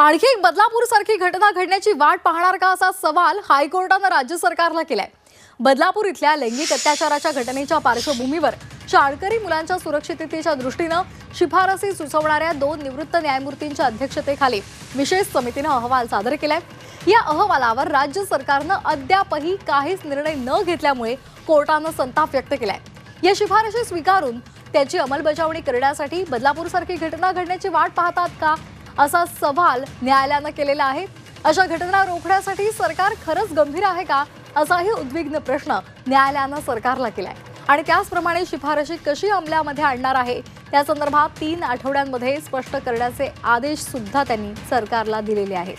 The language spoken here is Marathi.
आणखी एक बदलापूर सारखी घटना घडण्याची वाट पाहणार का असा सवाल हायकोर्टानं राज्य सरकारला केलाय. बदलापूर इथल्या लैंगिक अत्याचाराच्या घटनेच्या पार्श्वभूमीवर शाळकरी मुलांच्या सुरक्षिततेच्या दृष्टीनं शिफारसी सुचवणाऱ्या दोन निवृत्त न्यायमूर्तींच्या अध्यक्षतेखाली विशेष समितीनं अहवाल सादर केलाय. या अहवालावर राज्य सरकारनं अद्यापही काहीच निर्णय न घेतल्यामुळे कोर्टानं संताप व्यक्त केलाय. या शिफारशी स्वीकारून त्याची अंमलबजावणी करण्यासाठी बदलापूरसारखी घटना घडण्याची वाट पाहतात का? असा सवाल न्यायालयानं केलेला आहे. अशा घटना रोखण्यासाठी सरकार खरंच गंभीर आहे का? असाही उद्विग्न प्रश्न न्यायालयानं सरकारला केलाय. आणि त्याचप्रमाणे शिफारशी कशी अंमलामध्ये आणणार आहे? त्या संदर्भात तीन आठवड्यांमध्ये स्पष्ट करण्याचे आदेश सुद्धा त्यांनी सरकारला दिलेले आहेत.